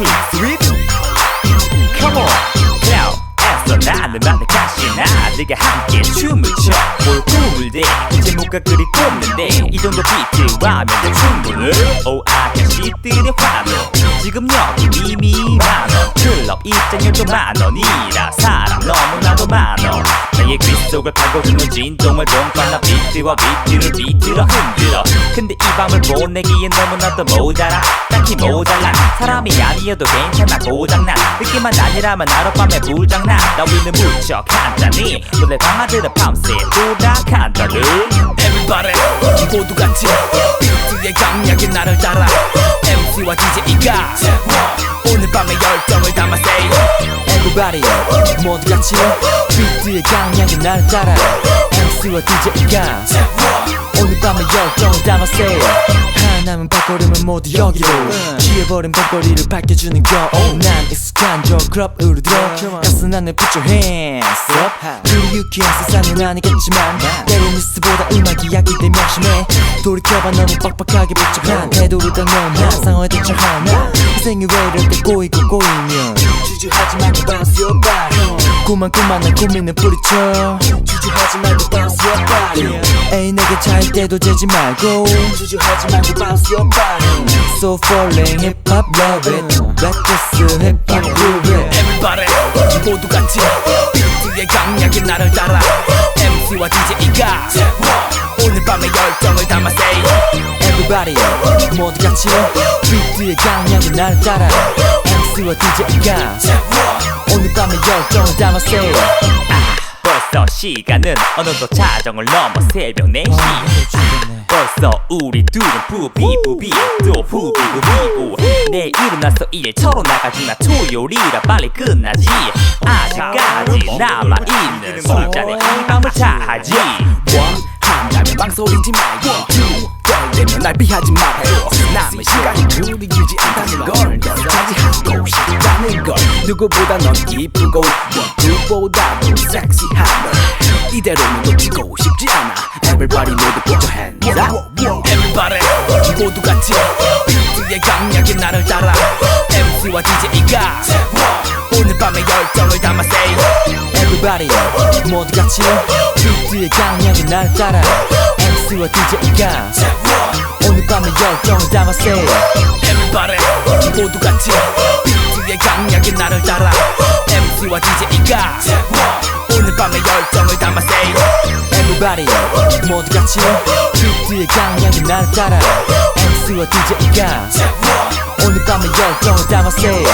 Weekly sweet Come on Now 애써 나는 만나 가시나 네가 함께 춤을 춰볼 꿈을 대 제목과 그리 꼽는데 이 정도 비트라면 돼 충분해 오 아가씨들의 환호 지금 여기 이미 만원 클럽 입장료도 만원이라 사람 너무나도 많어 나의 귀 속을 파고드는 진동을 동반한 비트와 비트를 비트로 흔들어 근데 이 밤을 보내기엔 너무나도 모자라 딱히 모자란 사람이 아니어도 괜찮아 고장난. 느낌만 아니라면 하룻밤에 불장난. 따위는 무척 간단히. 너네 방아들은 밤새 돌아간다는 Everybody 모두 같이. 비트의 강약이 나를 따라. MC와 DJ가 오늘 밤의 열정을 담아 say Everybody 모두 같이. 비트의 강약이 나를 따라. MC와 DJ가 오늘 밤의 열정을 담아 say 하나면 발걸음은 모두 여기로. 취해버린 발걸이를 밝혀주는 거. oh, 난 익숙한 저 클럽으로 들어 가스난을 put your hands up. 그리 유쾌한 세상은 아니겠지만 때론 뉴스보다 음악이 약이 되면 심해. 돌이켜봐 너무 빡빡하게 복잡한 태도를 당연한 상황에 대처하나. 인생이 왜 이렇게 꼬이고 꼬이면 주저하지 말고 bounce your body 고만고만한 고민을 뿌리쳐 주저하지 말고 bounce your body 에이 내게 차일 때도 재지 말고 주저하지 말고 bounce your body So falling hip hop love it Let this hip hop groove it Everybody 모두 같이 비트의 강약이 나를 따라 MC와 DJ가 오늘 밤의 열정을 담아 say Everybody 모두 같이 비트의 강약이 나를 따라 MC와 DJ가. 오늘 밤의 열정을 담아 say 벌써 시간은 어느덧 자정을 넘어 새벽 4시. 벌써 우리 둘은 부비부비 또 부비부비고 내일 일어나서 일처로 나가지만 토요일이라 빨리 끝나지. 아직까지 남아있는 술잔에 이 밤을 One 한다면 망설이지 말고 떨리면 날 피하지 말아요. 남은 시간이 그리 길지 않다는 걸 누구보다 넌 이쁘고 누구보다도 섹시한 널 이대로는 놓치고 싶지 않아. Everybody 모두 put your hands up. Everybody 모두 같이 비트의 강약이 나를 따라 MC와 DJ가 오늘 밤의 열정을 담아 say Everybody 모두 같이 비트의 강약이 나를 따라 MC와 DJ가 오늘 밤의 열정을 담아 say Everybody 모두 같이 비트의 강약이 나를 따라 MC와 DJ가 오늘 밤의 열정을 담아 say Everybody 모두 같이 비트의 강약이 나를 따라 MC와 DJ가 오늘 밤의 열정을 담아 say